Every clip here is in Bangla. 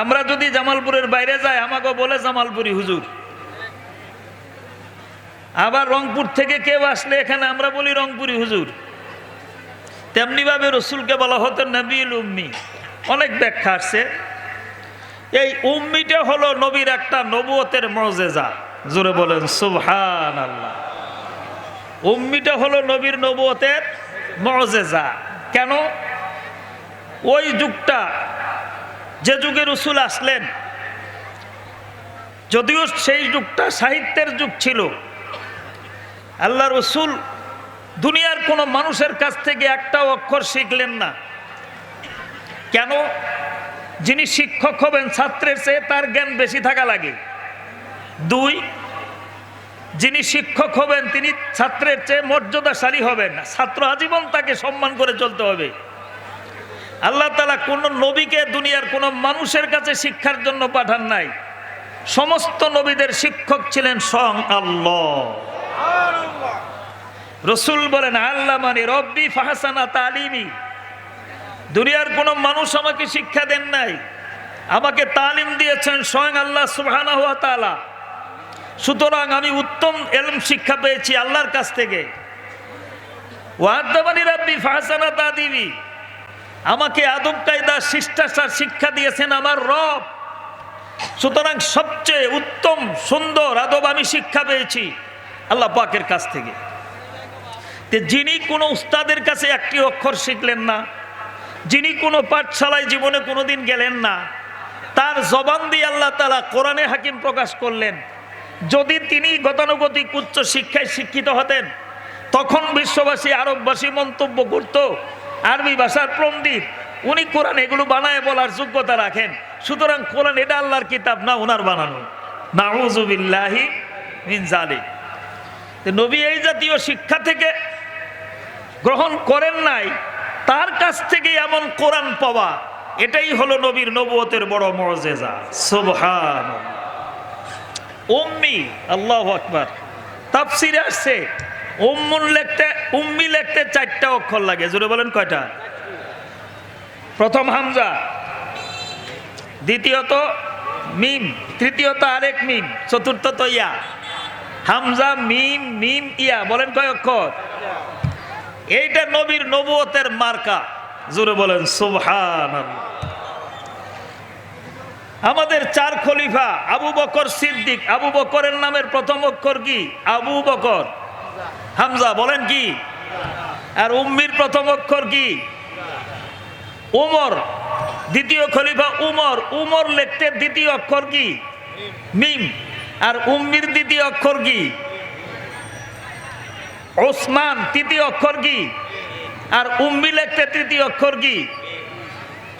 আমরা যদি জামালপুরের বাইরে যাই, আমাকে বলে জামালপুরি হুজুর। আবার রংপুর থেকে কেউ আসলে এখানে, আমরা বলি রংপুরি হুজুর। তেমনিভাবে রসুলকে বলা হতো নবীল উম্মি। অনেক ব্যাখ্যা আসছে এই উম্মিটা হলো নবীর একটা নবুয়তের মজেজা। জোরে বলেন সুবহান আল্লাহ উম্মিটা হলো নবীর নবুয়তের মজেজা। কেন? ওই যুগটা যে যুগে রসুল আসলেন, যদিও সেই যুগটা সাহিত্যের যুগ ছিল, আল্লাহ রসুল দুনিয়ার কোনো মানুষের কাছ থেকে একটা অক্ষর শিখলেন না। কেন? যিনি শিক্ষক হবেন, ছাত্রের চেয়ে তার জ্ঞান বেশি থাকা লাগে। দুই, যিনি শিক্ষক হবেন, তিনি ছাত্রের চেয়ে মর্যাদাশালী হবেন। ছাত্র আজীবন তাকে সম্মান করে চলতে হবে। আল্লাহ তালা কোনো নবীকে দুনিয়ার কোনো মানুষের কাছে শিক্ষার জন্য পাঠান নাই। সমস্ত নবীদের শিক্ষক ছিলেন স্বয়ং আল্লাহ। রসুল বলেন আল্লাহ মানে রব্বি ফাহাসানা তালিমি। দুনিয়ার কোনো মানুষ আমাকে শিক্ষা দেন নাই। আমাকে তালিম দিয়েছেন স্বয়ং আল্লাহ হুয়া তাআলা। সুতরাং আমি উত্তম এলম শিক্ষা পেয়েছি আল্লাহর কাছ থেকে। ওয়াদ্দাবানি রাব্বি ফাহাসানা তাদিবি আমাকে আদব কায়দা, শিষ্টাচার শিক্ষা দিয়েছেন আমার রব। সুতরাং সবচেয়ে উত্তম, সুন্দর আদব আমি শিক্ষা পেয়েছি আল্লাহ পাকের কাছ থেকে। যিনি কোনো উস্তাদের কাছে একটি অক্ষর শিখলেন না, যিনি কোনো পাঠশালায় জীবনে কোনোদিন গেলেন না, তার জবান দিয়ে আল্লাহ তালা কোরআনে হাকিম প্রকাশ করলেন। যদি তিনি গতানুগতিক উচ্চ শিক্ষায় শিক্ষিত হতেন, তখন বিশ্ববাসী আরববাসী মন্তব্য করত আরবি ভাষার পণ্ডিত। উনি কোরআন এগুলো বানায় বলার যোগ্যতা রাখেন। সুতরাং কোরআন এটা আল্লাহর কিতাব, না ওনার বানানো। নাউজুবিল্লাহি নবী এই জাতীয় শিক্ষা থেকে গ্রহণ করেন নাই, তার কাছ থেকে এমন কোরআন পাওয়া, এটাই হলো নবীর নবুয়তের বড় সুবহান উম্মি, আল্লাহ আকবার। তাফসিরে আসছে উম্মুন লিখতে, উম্মি লিখতে চারটা অক্ষর লাগে। জোরে বলেন কয়টা? প্রথম হামজা, দ্বিতীয়ত মিম, তৃতীয়ত আরেক মিম, চতুর্থত ইয়া। হামজা, মিম মিম, ইয়া, বলেন কয় অক্ষর? এইটা নবীর নবুয়তের মার্কা। জোরে বলেন সুবহান আমাদের চার খলিফা, আবু বকর সিদ্দিক। আবু বকরের নামের প্রথম অক্ষর কি? আবু বকর। হামজা বলেন কি? আর উম্মির প্রথম অক্ষর কি? উমর। দ্বিতীয় খলিফা উমর। উমর লিখতে দ্বিতীয় অক্ষর কি? মিম। আর উম্মির দ্বিতীয় অক্ষর কি? ওসমান তৃতীয় অক্ষর কি? আর উম্মি লিখতে তৃতীয় অক্ষর কি?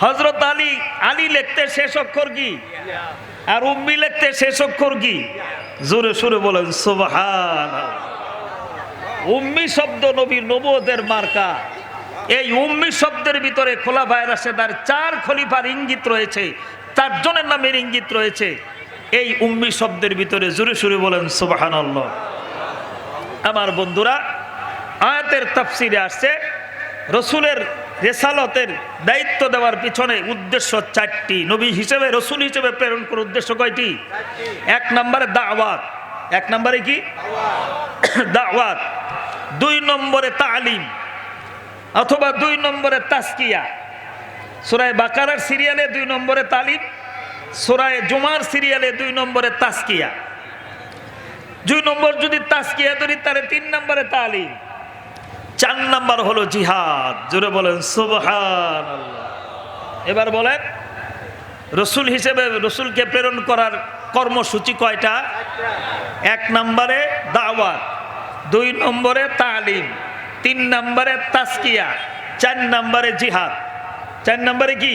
হজরত আলী আলী লিখতে শেষ অক্ষর কি? আর উম্মি লিখতে শেষ অক্ষর কি? জোরে সুরে বলেন সুবহান উম্মি শব্দ নবী নবদের মার্কা। এই উম্মি শব্দের ভিতরে খোলা ভাইরাসেদার চার খলিফার ইঙ্গিত রয়েছে চারজনের নামের ইঙ্গিত রয়েছে। এই উম্মি শব্দের ভিতরে জোরে সুরে বলেন সুবাহান আমার বন্ধুরা আয়াতের তাফসিরে আসছে রসুলের রেসালতের দায়িত্ব দেওয়ার পিছনে উদ্দেশ্য চারটি। নবী হিসেবে রসুল হিসেবে প্রেরণ করার উদ্দেশ্য কয়টি? এক নম্বরে দাওয়াত। এক নম্বরে কি? দাওয়াত। দুই নম্বরে তালিম অথবা দুই নম্বরে তাস্কিয়া সুরায় বাকারার সিরিয়ালে দুই নম্বরে তালিম, সুরায় জুমার সিরিয়ালে দুই নম্বরে তাস্কিয়া দুই নম্বর যদি তাস্কিয়া ধরি, তাহলে তিন নম্বরে তালিম। চার নম্বর হলো জিহাদ। জোরে বলেন সুবহান এবার বলেন, রসুল হিসেবে রসুলকে প্রেরণ করার কর্মসূচি কয়টা? এক নম্বরে দাওয়াত। দুই নম্বরে তালিম তিন নম্বরে তাস্কিয়া চার নম্বরে জিহাদ। চার নম্বরে কি?